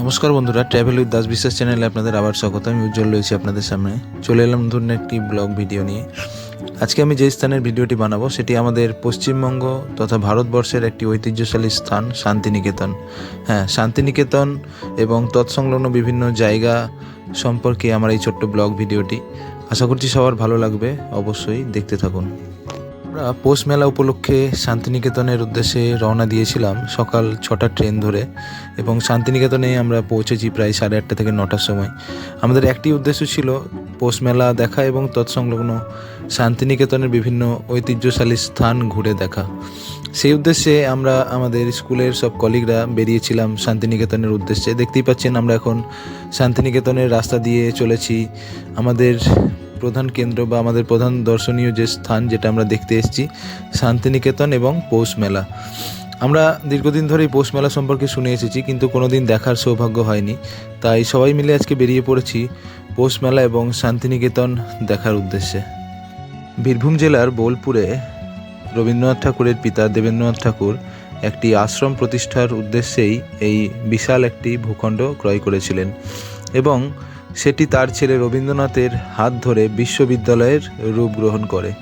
নমস্কার বন্ধুরা travel with Das বিশ্বাস চ্যানেলে আপনাদের আবার স্বাগত। আমি উজ্জ্বল রয়েছি আপনাদের সামনে। চলে এলাম ধরুন একটি ব্লগ ভিডিও নিয়ে। আজকে আমি যে স্থানের ভিডিওটি বানাবো, সেটি আমাদের পশ্চিমবঙ্গ তথা ভারতবর্ষের একটি ঐতিহ্যশালী স্থান, শান্তিনিকেতন। হ্যাঁ শান্তিনিকেতন এবং তৎসংলগ্ন বিভিন্ন জায়গা সম্পর্কে আমার এই ছোট্ট ব্লগ ভিডিওটি। আশা করছি সবার ভালো লাগবে, অবশ্যই দেখতে থাকুন। আমরা পৌষ মেলা উপলক্ষে শান্তিনিকেতনের উদ্দেশ্যে রওনা দিয়েছিলাম সকাল ছটা ট্রেন ধরে এবং শান্তিনিকেতনে আমরা পৌঁছেছি প্রায় সাড়ে আটটা থেকে নটার সময়। আমাদের একটি উদ্দেশ্য ছিল পৌষ মেলা দেখা এবং তৎসংলগ্ন শান্তিনিকেতনের বিভিন্ন ঐতিহ্যশালী স্থান ঘুরে দেখা। সেই উদ্দেশ্যে আমরা আমাদের স্কুলের সব কলিগরা বেরিয়েছিলাম শান্তিনিকেতনের উদ্দেশ্যে। দেখতেই পাচ্ছেন আমরা এখন শান্তিনিকেতনের রাস্তা দিয়ে চলেছি। আমাদের প্রধান কেন্দ্র বা আমাদের প্রধান দর্শনীয় যে স্থান যেটা আমরা দেখতে এসেছি, শান্তিনিকেতন এবং পৌষ মেলা। আমরা দীর্ঘদিন ধরেই পৌষ মেলা সম্পর্কে শুনে এসেছি, কিন্তু কোনোদিন দেখার সৌভাগ্য হয়নি। তাই সবাই মিলে আজকে বেরিয়ে পড়েছি পৌষ মেলা এবং শান্তিনিকেতন দেখার উদ্দেশ্যে। বীরভূম জেলার বোলপুরে রবীন্দ্রনাথ ঠাকুরের পিতা দেবেন্দ্রনাথ ঠাকুর একটি আশ্রম প্রতিষ্ঠার উদ্দেশ্যেই এই বিশাল একটি ভূখণ্ড ক্রয় করেছিলেন এবং সেটি তার ছেলে রবীন্দ্রনাথের হাত ধরে বিশ্ববিদ্যালয়ের রূপ গ্রহণ করে।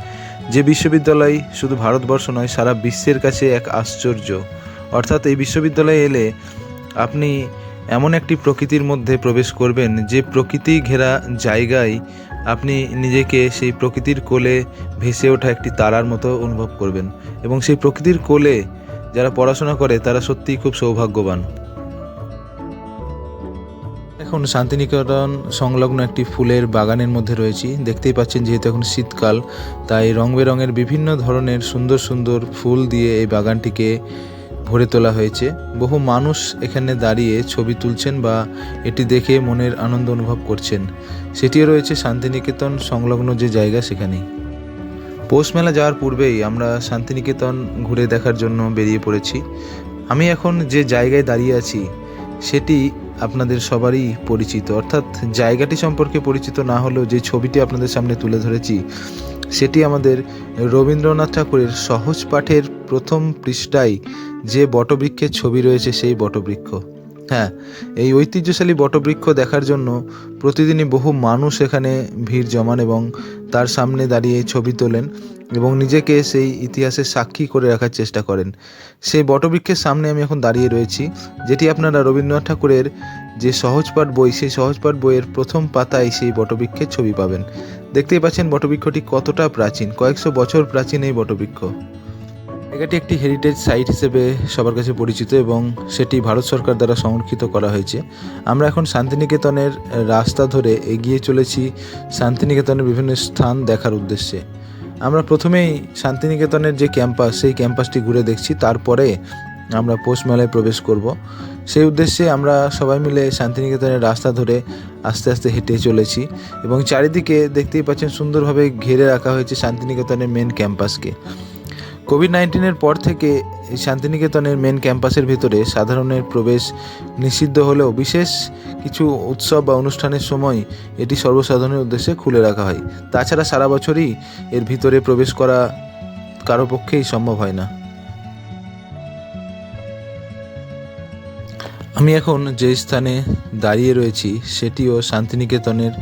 যে বিশ্ববিদ্যালয় শুধু ভারতবর্ষ নয়, সারা বিশ্বের কাছে এক আশ্চর্য। অর্থাৎ এই বিশ্ববিদ্যালয়ে এলে আপনি এমন একটি প্রকৃতির মধ্যে প্রবেশ করবেন, যে প্রকৃতি ঘেরা জায়গায় আপনি নিজেকে সেই প্রকৃতির কোলে ভেসে ওঠা একটি তারার মতো অনুভব করবেন। এবং সেই প্রকৃতির কোলে যারা পড়াশোনা করে, তারা সত্যিই খুব সৌভাগ্যবান। এখন শান্তিনিকেতন সংলগ্ন একটি ফুলের বাগানের মধ্যে রয়েছি। দেখতেই পাচ্ছেন যেহেতু এখন শীতকাল, তাই রং বেরঙের বিভিন্ন ধরনের সুন্দর সুন্দর ফুল দিয়ে এই বাগানটিকে ভরে তোলা হয়েছে। বহু মানুষ এখানে দাঁড়িয়ে ছবি তুলছেন বা এটি দেখে মনের আনন্দ অনুভব করছেন। সেটিও রয়েছে শান্তিনিকেতন সংলগ্ন যে জায়গা সেখানেই পৌষ মেলা যাওয়ার পূর্বেই আমরা শান্তিনিকেতন ঘুরে দেখার জন্য বেরিয়ে পড়েছি। আমি এখন যে জায়গায় দাঁড়িয়ে আছি, সেটি আপনাদের সবারই পরিচিত। অর্থাৎ জায়গাটি সম্পর্কে পরিচিত না হলেও যে ছবিটি আপনাদের সামনে তুলে ধরেছি, সেটি আমাদের রবীন্দ্রনাথ ঠাকুরের সহজ পাঠের প্রথম পৃষ্ঠায় যে বটবৃক্ষের ছবি রয়েছে সেই বটবৃক্ষ। হ্যাঁ এই ঐতিহ্যশালী বটবৃক্ষ দেখার জন্য প্রতিদিনই বহু মানুষ এখানে ভিড় জমান এবং তার সামনে দাঁড়িয়ে ছবি তোলেন এবং নিজেকে সেই ইতিহাসের সাক্ষী করে রাখার চেষ্টা করেন। সেই বটবৃক্ষের সামনে আমি এখন দাঁড়িয়ে রয়েছি, যেটি আপনারা রবীন্দ্রনাথ ঠাকুরের যে সহজপাঠ বই, সেই সহজপাঠ বইয়ের প্রথম পাতায় সেই বটবৃক্ষের ছবি পাবেন। দেখতেই পাচ্ছেন বটবৃক্ষটি কতটা প্রাচীন, কয়েকশো বছর প্রাচীন এই বটবৃক্ষ। জায়গাটি একটি হেরিটেজ সাইট হিসেবে সবার কাছে পরিচিত এবং সেটি ভারত সরকার দ্বারা সংরক্ষিত করা হয়েছে। আমরা এখন শান্তিনিকেতনের রাস্তা ধরে এগিয়ে চলেছি শান্তিনিকেতনের বিভিন্ন স্থান দেখার উদ্দেশ্যে। আমরা প্রথমেই শান্তিনিকেতনের যে ক্যাম্পাস, সেই ক্যাম্পাসটি ঘুরে দেখছি, তারপরে আমরা পৌষ মেলায় প্রবেশ করব। সেই উদ্দেশ্যে আমরা সবাই মিলে শান্তিনিকেতনের রাস্তা ধরে আস্তে আস্তে হেঁটে চলেছি এবং চারিদিকে দেখতেই পাচ্ছেন সুন্দরভাবে ঘিরে রাখা হয়েছে শান্তিনিকেতনের মেন ক্যাম্পাসকে কোভিড নাইন্টিনের পর থেকে শান্তিনিকেতনের মেন ক্যাম্পাসের ভিতরে সাধারণের প্রবেশ নিষিদ্ধ হলেও বিশেষ কিছু উৎসব বা অনুষ্ঠানের সময় এটি সর্বসাধারণের উদ্দেশ্যে খুলে রাখা হয়। তাছাড়া সারা বছরই এর ভিতরে প্রবেশ করা কারও পক্ষেই সম্ভব হয় না। আমি এখন যে স্থানে দাঁড়িয়ে রয়েছি, সেটিও শান্তিনিকেতনের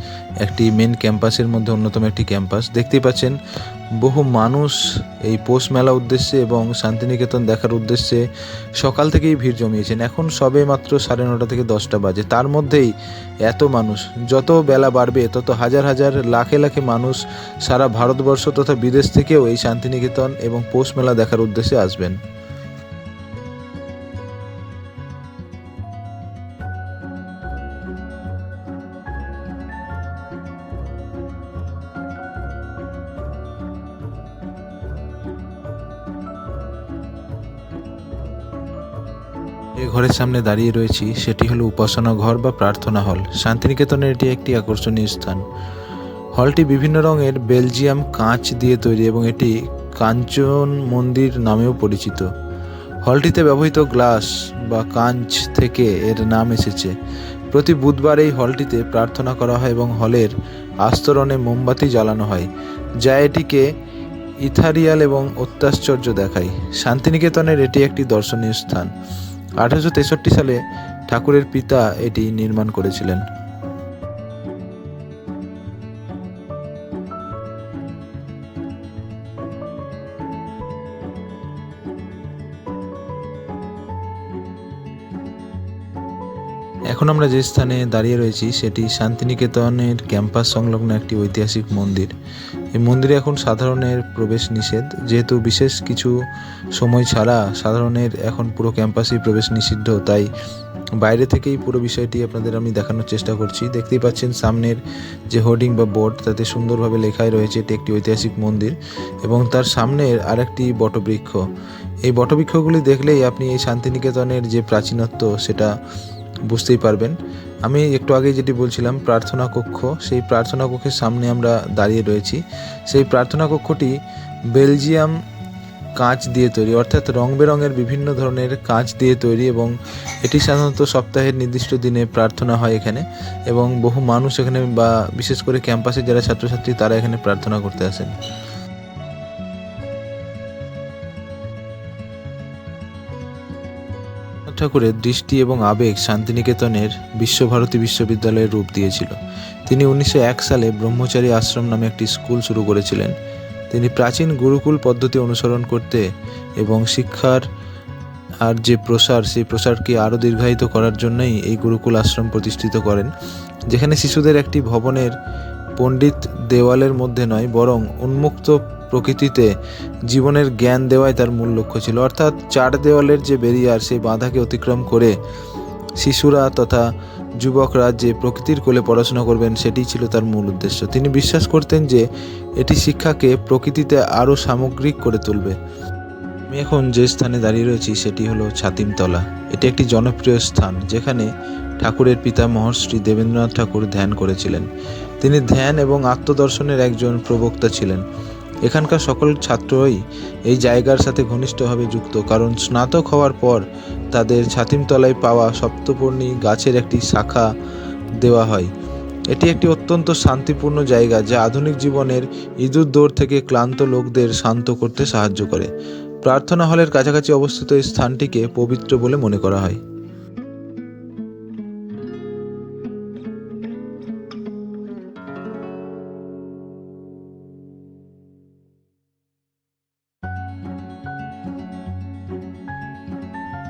একটি মেন ক্যাম্পাসের মধ্যে অন্যতম একটি ক্যাম্পাস দেখতে পাচ্ছেন, বহু মানুষ এই পৌষ মেলা উদ্দেশ্যে এবং শান্তিনিকেতন দেখার উদ্দেশ্যে সকাল থেকেই ভিড় জমিয়েছেন। এখন সবে মাত্র সাড়ে নটা থেকে দশটা বাজে। তার মধ্যেই এত মানুষ, যত বেলা বাড়বে, তত হাজার হাজার, লাখে লাখে মানুষ সারা ভারতবর্ষ তথা বিদেশ থেকেও এই শান্তিনিকেতন এবং পৌষ মেলা দেখার উদ্দেশ্যে আসবেন। যে ঘরের সামনে দাঁড়িয়ে রয়েছি, সেটি হলো উপাসনা ঘর বা প্রার্থনা হল। শান্তিনিকেতনের এটি একটি আকর্ষণীয় স্থান। হলটি বিভিন্ন রঙের বেলজিয়াম কাঁচ দিয়ে তৈরি এবং এটি কাঞ্চন মন্দির নামেও পরিচিত। হলটিতে ব্যবহৃত গ্লাস বা কাঁচ থেকে এর নাম এসেছে। প্রতি বুধবার এই হলটিতে প্রার্থনা করা হয় এবং হলের আস্তরণে মোমবাতি জ্বালানো হয়, যা এটিকে ইথারিয়াল এবং অত্যাশ্চর্য দেখায়। শান্তিনিকেতনের এটি একটি দর্শনীয় স্থান। আঠারোশো তেষট্টি সালে ঠাকুরের পিতা এটি নির্মাণ করেছিলেন। এখন আমরা যে স্থানে দাঁড়িয়ে রয়েছি, সেটি শান্তিনিকেতনের ক্যাম্পাস সংলগ্ন একটি ঐতিহাসিক মন্দির। এই মন্দিরে এখন সাধারণের প্রবেশ নিষেধ। যেহেতু বিশেষ কিছু সময় ছাড়া সাধারণের এখন পুরো ক্যাম্পাসেই প্রবেশ নিষিদ্ধ, তাই বাইরে থেকেই পুরো বিষয়টি আপনাদের আমি দেখানোর চেষ্টা করছি। দেখতেই পাচ্ছেন সামনের যে হোর্ডিং বা বোর্ড, তাতে সুন্দরভাবে লেখাই রয়েছে এটি একটি ঐতিহাসিক মন্দির এবং তার সামনের আরেকটি বটবৃক্ষ। এই বটবৃক্ষগুলি দেখলেই আপনি এই শান্তিনিকেতনের যে প্রাচীনত্ব, সেটা বুঝতেই পারবেন। আমি একটু আগে যেটি বলছিলাম, প্রার্থনা কক্ষ। সেই প্রার্থনা কক্ষের সামনে আমরা দাঁড়িয়ে রয়েছি। সেই প্রার্থনা কক্ষটি বেলজিয়াম কাঁচ দিয়ে তৈরি, অর্থাৎ রং বেরঙের বিভিন্ন ধরনের কাঁচ দিয়ে তৈরি এবং এটি সাধারণত সপ্তাহের নির্দিষ্ট দিনে প্রার্থনা হয় এখানে এবং বহু মানুষ এখানে বা বিশেষ করে ক্যাম্পাসে যারা ছাত্রছাত্রী তারা এখানে প্রার্থনা করতে আসেন। ঠাকুরের দৃষ্টি এবং আবেগ শান্তিনিকেতনের বিশ্বভারতী বিশ্ববিদ্যালয়ের রূপ দিয়েছিল। তিনি উনিশশো এক সালে ব্রহ্মচারী আশ্রম নামে একটি স্কুল শুরু করেছিলেন। তিনি প্রাচীন গুরুকুল পদ্ধতি অনুসরণ করতে এবং শিক্ষার আর যে প্রসার, সেই প্রসারকে আরও দীর্ঘায়িত করার জন্যই এই গুরুকুল আশ্রম প্রতিষ্ঠিত করেন, যেখানে শিশুদের একটি ভবনের পণ্ডিত দেওয়ালের মধ্যে নয়, বরং উন্মুক্ত প্রকৃতিতে জীবনের জ্ঞান দেওয়াই তার মূল লক্ষ্য ছিল। অর্থাৎ চার দেওয়ালের যে বেরিয়ার সেই বাধাকে অতিক্রম করে শিশুরা তথা যুবকরা যে প্রকৃতির কোলে পড়াশোনা করবেন সেটিই ছিল তার মূল উদ্দেশ্য। তিনি বিশ্বাস করতেন যে এটি শিক্ষাকে প্রকৃতিতে আরও সামগ্রিক করে তুলবে। আমি এখন যে স্থানে দাঁড়িয়ে রয়েছি, সেটি হলো ছাতিমতলা। এটি একটি জনপ্রিয় স্থান, যেখানে ঠাকুরের পিতা মহর্ষি দেবেন্দ্রনাথ ঠাকুর ধ্যান করেছিলেন। তিনি ধ্যান এবং আত্মদর্শনের একজন প্রবক্তা ছিলেন। এখানকার সকল ছাত্রই এই জায়গার সাথে ঘনিষ্ঠভাবে যুক্ত, কারণ স্নাতক হওয়ার পর তাদের ছাতিমতলায় পাওয়া সপ্তপর্ণী গাছের একটি শাখা দেওয়া হয়। এটি একটি অত্যন্ত শান্তিপূর্ণ জায়গা, যা আধুনিক জীবনের ইঁদুর দৌড় থেকে ক্লান্ত লোকদের শান্ত করতে সাহায্য করে। প্রার্থনা হলের কাছাকাছি অবস্থিত এই স্থানটিকে পবিত্র বলে মনে করা হয়।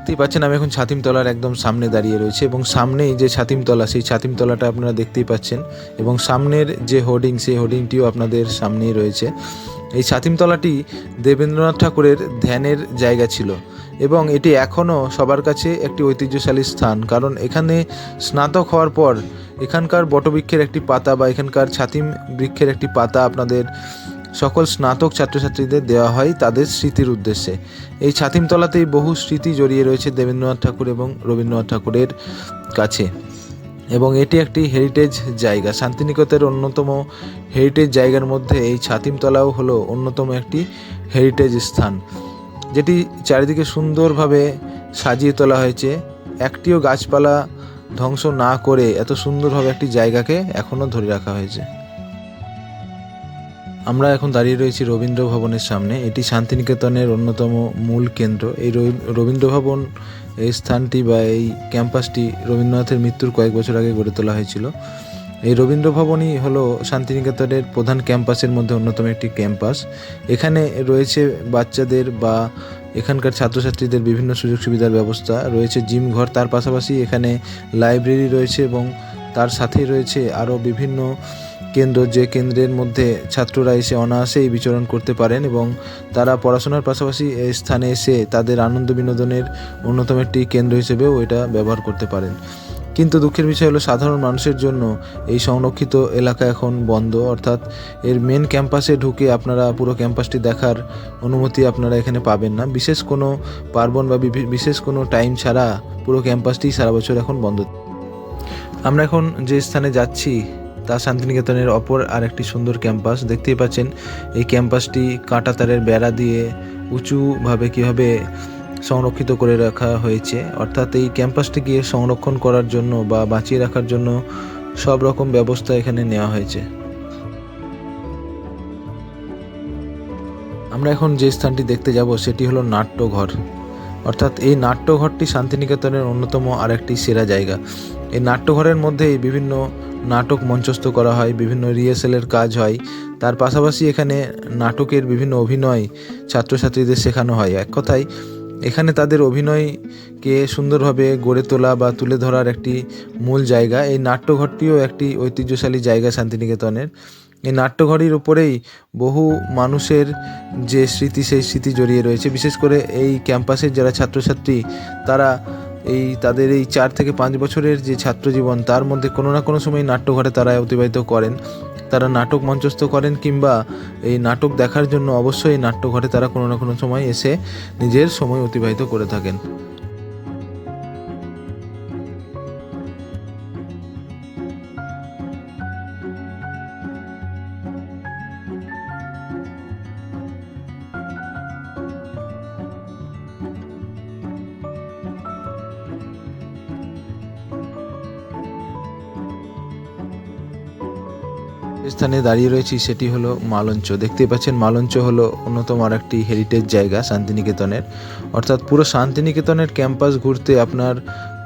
দেখতেই পাচ্ছেন, আমি এখন ছাতিমতলার একদম সামনে দাঁড়িয়ে রয়েছে এবং সামনেই যে ছাতিমতলা, সেই ছাতিমতলাটা আপনারা দেখতেই পাচ্ছেন এবং সামনের যে হোর্ডিং, সেই হোর্ডিংটিও আপনাদের সামনেই রয়েছে। এই ছাতিমতলাটি দেবেন্দ্রনাথ ঠাকুরের ধ্যানের জায়গা ছিল এবং এটি এখনও সবার কাছে একটি ঐতিহ্যশালী স্থান, কারণ এখানে স্নাতক হওয়ার পর এখানকার বটবৃক্ষের একটি পাতা বা এখানকার ছাতিম বৃক্ষের একটি পাতা আপনাদের সকল স্নাতক ছাত্রছাত্রীদের দেওয়া হয় তাদের স্মৃতির উদ্দেশ্যে। এই ছাতিমতলাতেই বহু স্মৃতি জড়িয়ে রয়েছে দেবেন্দ্রনাথ ঠাকুর এবং রবীন্দ্রনাথ ঠাকুরের কাছে। এবং এটি একটি হেরিটেজ জায়গা। শান্তিনিকেতনের অন্যতম হেরিটেজ জায়গার মধ্যে এই ছাতিমতলাও হলো অন্যতম একটি হেরিটেজ স্থান, যেটি চারিদিকে সুন্দরভাবে সাজিয়ে তোলা হয়েছে। একটিও গাছপালা ধ্বংস না করে এত সুন্দরভাবে একটি জায়গাকে এখনও ধরে রাখা হয়েছে। আমরা এখন দাঁড়িয়ে রয়েছি রবীন্দ্র ভবনের সামনে। এটি শান্তিনিকেতনের অন্যতম মূল কেন্দ্র। এই রবি- রবীন্দ্র ভবন এই স্থানটি বা এই ক্যাম্পাসটি রবীন্দ্রনাথের মৃত্যুর কয়েক বছর আগে গড়ে তোলা হয়েছিল। এই রবীন্দ্র ভবনই হলো শান্তিনিকেতনের প্রধান ক্যাম্পাসের মধ্যে অন্যতম একটি ক্যাম্পাস। এখানে রয়েছে বাচ্চাদের বা এখানকার ছাত্রছাত্রীদের বিভিন্ন সুযোগ সুবিধার ব্যবস্থা রয়েছে, জিম ঘর তার পাশাপাশি এখানে লাইব্রেরি রয়েছে এবং তার সাথেই রয়েছে আরও বিভিন্ন কেন্দ্র যে কেন্দ্রের মধ্যে ছাত্ররা এসে অনায়াসেই বিচরণ করতে পারেন এবং তারা পড়াশোনার পাশাপাশি এই স্থানে এসে তাদের আনন্দ বিনোদনের অন্যতম একটি কেন্দ্র হিসেবেও এটা ব্যবহার করতে পারেন। কিন্তু দুঃখের বিষয় হলো সাধারণ মানুষের জন্য এই সংরক্ষিত এলাকা এখন বন্ধ। অর্থাৎ এর মেন ক্যাম্পাসে ঢুকে আপনারা পুরো ক্যাম্পাসটি দেখার অনুমতি আপনারা এখানে পাবেন না। বিশেষ কোনো পার্বণ বা বিশেষ কোনো টাইম ছাড়া পুরো ক্যাম্পাসটি সারা বছর এখন বন্ধ। আমরা এখন যে স্থানে যাচ্ছি তা শান্তিনিকেতনের অপর আর একটি সুন্দর ক্যাম্পাস। দেখতেই পাচ্ছেন, এই ক্যাম্পাসটি কাঁটা তারের বেড়া দিয়ে উঁচুভাবে কীভাবে সংরক্ষিত করে রাখা হয়েছে। অর্থাৎ এই ক্যাম্পাসটিকে সংরক্ষণ করার জন্য বা বাঁচিয়ে রাখার জন্য সব রকম ব্যবস্থা এখানে নেওয়া হয়েছে। আমরা এখন যে স্থানটি দেখতে যাব, সেটি হলো নাট্যঘর। অর্থাৎ এই নাট্যঘরটি শান্তিনিকেতনের অন্যতম আরেকটি সেরা জায়গা। এই নাট্যঘরের মধ্যেই বিভিন্ন নাটক মঞ্চস্থ করা হয়, বিভিন্ন রিহার্সেলের কাজ হয়। তার পাশাপাশি এখানে নাটকের বিভিন্ন অভিনয় ছাত্রছাত্রীদের শেখানো হয়। এক কথায়, এখানে তাদের অভিনয়কে সুন্দরভাবে গড়ে তোলা বা তুলে ধরার একটি মূল জায়গা। এই নাট্যঘরটিও একটি ঐতিহ্যশালী জায়গা শান্তিনিকেতনের। এই নাট্যঘরের উপরেই বহু মানুষের যে স্মৃতি, সেই স্মৃতি জড়িয়ে রয়েছে। বিশেষ করে এই ক্যাম্পাসের যারা ছাত্রছাত্রী, তারা এই, তাদের এই চার থেকে পাঁচ বছরের যে ছাত্রজীবন, তার মধ্যে কোনো না কোনো সময় নাট্যঘরে তারা অতিবাহিত করেন। তারা নাটক মঞ্চস্থ করেন কিংবা এই নাটক দেখার জন্য অবশ্যই নাট্যঘরে তারা কোনো না কোনো সময় এসে নিজের সময় অতিবাহিত করে থাকেন। স্থানে দাঁড়িয়ে রয়েছি সেটি হলো মালঞ্চ। দেখতেই পাচ্ছেন, মালঞ্চ হলো অন্যতম আর একটি হেরিটেজ জায়গা, শান্তিনিকেতনের। অর্থাৎ পুরো শান্তিনিকেতনের ক্যাম্পাস ঘুরতে আপনার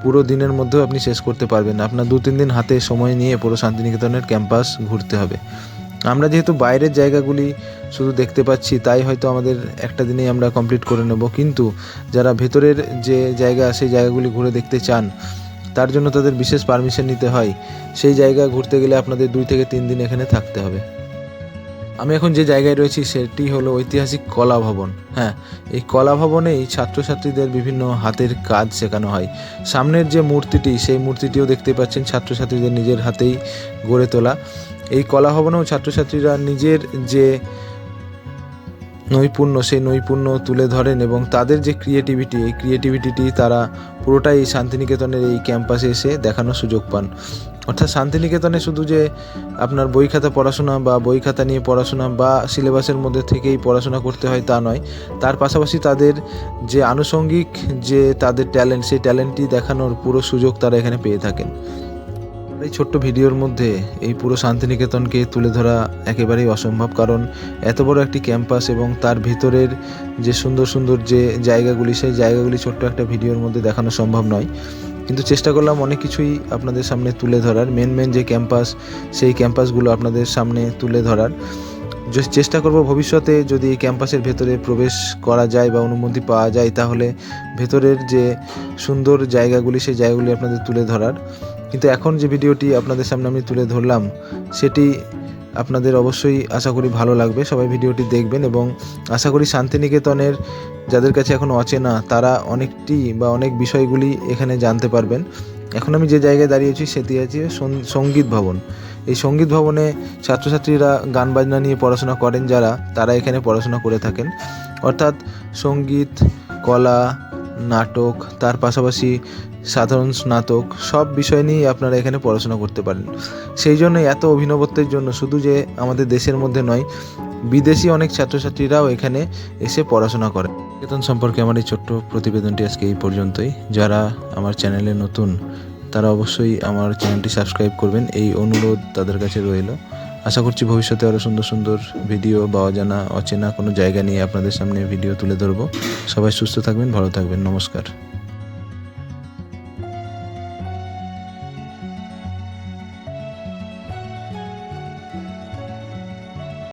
পুরো দিনের মধ্যেও আপনি শেষ করতে পারবেন আপনার দু তিন দিন হাতে সময় নিয়ে পুরো শান্তিনিকেতনের ক্যাম্পাস ঘুরতে হবে। আমরা যেহেতু বাইরের জায়গাগুলি শুধু দেখতে পাচ্ছি, তাই হয়তো আমাদের একটা দিনেই আমরা কমপ্লিট করে নেব। কিন্তু যারা ভেতরের যে জায়গা, সেই জায়গাগুলি ঘুরে দেখতে চান তার জন্য তাদের বিশেষ পারমিশন নিতে হয়। সেই জায়গা ঘুরতে গেলে আপনাদের দুই থেকে তিন দিন এখানে থাকতে হবে। আমি এখন যে জায়গায় রয়েছি সেটি হলো ঐতিহাসিক কলা ভবন। হ্যাঁ এই কলা ভবনেই ছাত্রছাত্রীদের বিভিন্ন হাতের কাজ শেখানো হয়। সামনের যে মূর্তিটি, সেই মূর্তিটিও দেখতে পাচ্ছেন ছাত্রছাত্রীদের নিজের হাতেই গড়ে তোলা। এই কলা ভবনেও ছাত্রছাত্রীরা নিজের যে নৈপুণ্য সেই নৈপুণ্য তুলে ধরেন এবং তাদের যে ক্রিয়েটিভিটি এই ক্রিয়েটিভিটিটি তারা পুরোটাই এই শান্তিনিকেতনের এই ক্যাম্পাসে এসে দেখানোর সুযোগ পান। অর্থাৎ শান্তিনিকেতনে শুধু যে আপনার বই খাতা পড়াশোনা বা বই খাতা নিয়ে পড়াশোনা বা সিলেবাসের মধ্যে থেকেই পড়াশোনা করতে হয় তা নয়, তার পাশাপাশি তাদের যে আনুষঙ্গিক যে তাদের ট্যালেন্ট সেই ট্যালেন্টটি দেখানোর পুরো সুযোগ তারা এখানে পেয়ে থাকেন। এই ছোট্ট ভিডিওর মধ্যে এই পুরো শান্তিনিকেতনকে তুলে ধরা একেবারেই অসম্ভব, কারণ এত বড় একটি ক্যাম্পাস এবং তার ভিতরের যে সুন্দর সুন্দর যে জায়গাগুলি, সেই জায়গাগুলি ছোট্ট একটা ভিডিওর মধ্যে দেখানো সম্ভব নয়। কিন্তু চেষ্টা করলাম অনেক কিছুই আপনাদের সামনে তুলে ধরার। মেন মেন যে ক্যাম্পাস, সেই ক্যাম্পাসগুলো আপনাদের সামনে তুলে ধরার। চেষ্টা করব ভবিষ্যতে যদি ক্যাম্পাসের ভেতরে প্রবেশ করা যায় বা অনুমতি পাওয়া যায়, তাহলে ভেতরের যে সুন্দর জায়গাগুলি, সেই জায়গাগুলি আপনাদের তুলে ধরার। কিন্তু এখন যে ভিডিওটি আপনাদের সামনে আমি তুলে ধরলাম, সেটি আপনাদের অবশ্যই আশা করি ভালো লাগবে। সবাই ভিডিওটি দেখবেন এবং আশা করি শান্তিনিকেতনের যাদের কাছে এখন অচেনা, তারা অনেকটি বা অনেক বিষয়গুলি এখানে জানতে পারবেন। এখন আমি যে জায়গায় দাঁড়িয়েছি সেটি আছে সংগীত ভবন। এই সংগীত ভবনে ছাত্রছাত্রীরা গান বাজনা নিয়ে পড়াশোনা করেন যারা, তারা এখানে পড়াশোনা করে থাকেন। অর্থাৎ সংগীত, কলা, নাটক, তার পাশাপাশি সাধারণ স্নাতক, সব বিষয় নিয়েই আপনারা এখানে পড়াশোনা করতে পারেন। সেই জন্যই এত অভিনবত্বের জন্য শুধু যে আমাদের দেশের মধ্যে নয়, বিদেশি অনেক ছাত্রছাত্রীরাও এখানে এসে পড়াশোনা করে। বেতন সম্পর্কে আমার এই ছোট্ট প্রতিবেদনটি আজকে এই পর্যন্তই। যারা আমার চ্যানেলে নতুন, তারা অবশ্যই আমার চ্যানেলটি সাবস্ক্রাইব করবেন। এই অনুরোধ তাদের কাছে রইল। আশা করছি ভবিষ্যতে আরও সুন্দর সুন্দর ভিডিও বা অজানা অচেনা কোনো জায়গা নিয়ে আপনাদের সামনে ভিডিও তুলে ধরবো। সবাই সুস্থ থাকবেন, ভালো থাকবেন। নমস্কার।